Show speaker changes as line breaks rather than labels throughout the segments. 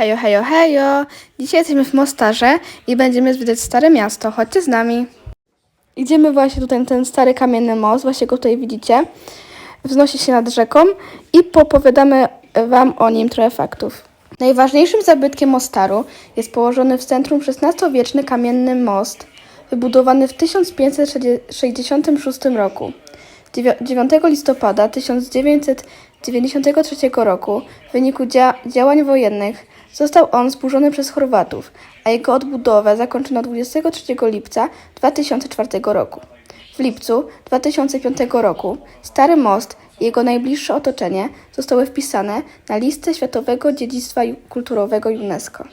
Hejo, hejo, hejo! Dzisiaj jesteśmy w Mostarze i będziemy zwiedzać Stare Miasto. Chodźcie z nami. Idziemy właśnie tutaj na ten stary kamienny most, właśnie go tutaj widzicie. Wznosi się nad rzeką i popowiadamy Wam o nim trochę faktów. Najważniejszym zabytkiem Mostaru jest położony w centrum XVI-wieczny kamienny most, wybudowany w 1566 roku. Dziewią- 9 listopada 1993 roku w wyniku dzia- działań wojennych został on zburzony przez Chorwatów, a jego odbudowę zakończono 23 lipca 2004 roku. W lipcu 2005 roku Stary Most i jego najbliższe otoczenie zostały wpisane na listę Światowego Dziedzictwa Kulturowego UNESCO.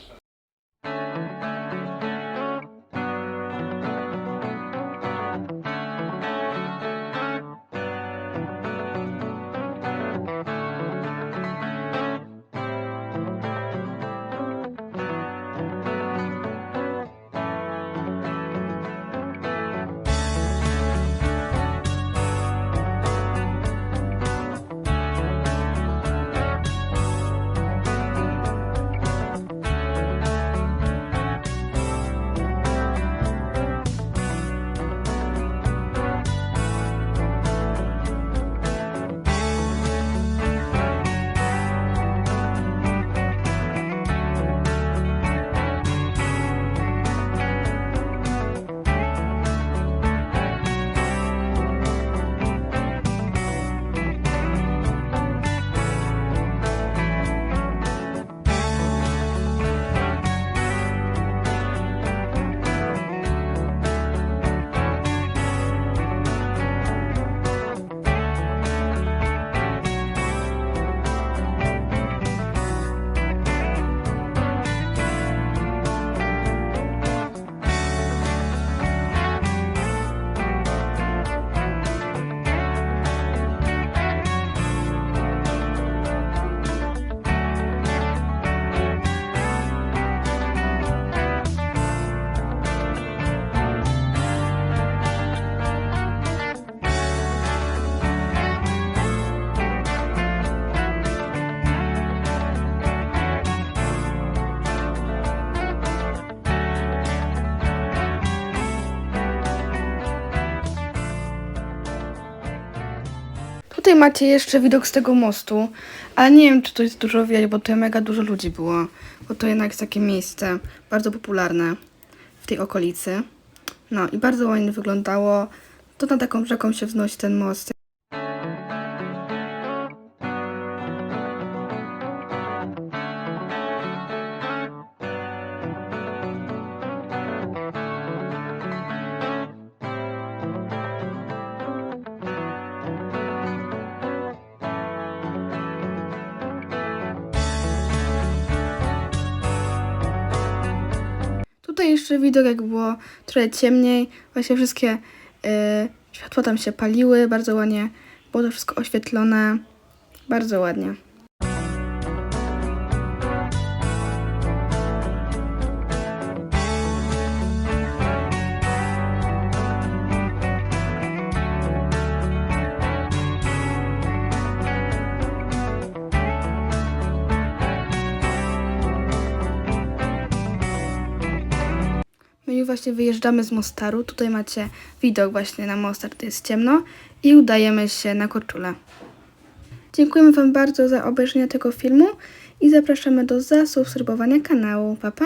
Tutaj macie jeszcze widok z tego mostu, ale nie wiem, czy to jest dużo widać, bo tutaj mega dużo ludzi było. Bo to jednak jest takie miejsce bardzo popularne w tej okolicy. No i bardzo ładnie wyglądało. To nad taką rzeką się wznosi ten most. Tutaj jeszcze widok, jak było trochę ciemniej. Właśnie wszystkie y, światła tam się paliły. Bardzo ładnie było to wszystko oświetlone. Bardzo ładnie. My już właśnie wyjeżdżamy z Mostaru. Tutaj macie widok właśnie na Mostar, to jest ciemno. I udajemy się na Korczulę. Dziękujemy Wam bardzo za obejrzenie tego filmu i zapraszamy do zasubskrybowania kanału. Pa, pa!